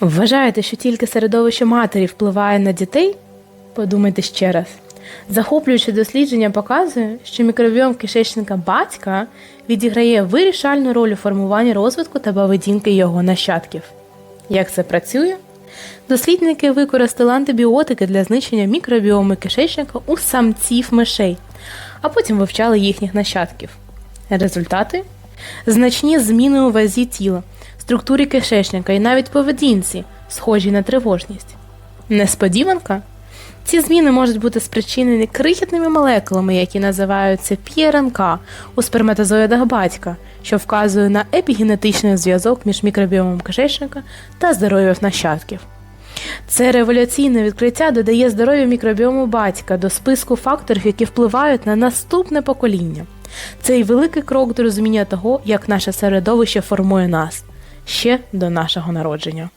Вважаєте, що тільки середовище матері впливає на дітей? Подумайте ще раз. Захоплююче дослідження показує, що мікробіом кишечника батька відіграє вирішальну роль у формуванні розвитку та поведінки його нащадків. Як це працює? Дослідники використали антибіотики для знищення мікробіому кишечника у самців мишей, а потім вивчали їхніх нащадків. Результати значні зміни у вазі тіла, структурі кишечника і навіть поведінці, схожі на тривожність. Несподіванка? Ці зміни можуть бути спричинені крихітними молекулами, які називаються ПРНК у сперматозоїдах батька, що вказує на епігенетичний зв'язок між мікробіомом кишечника та здоров'ям нащадків. Це революційне відкриття додає здоров'ю мікробіому батька до списку факторів, які впливають на наступне покоління. Це й великий крок до розуміння того, як наше середовище формує нас ще до нашого народження.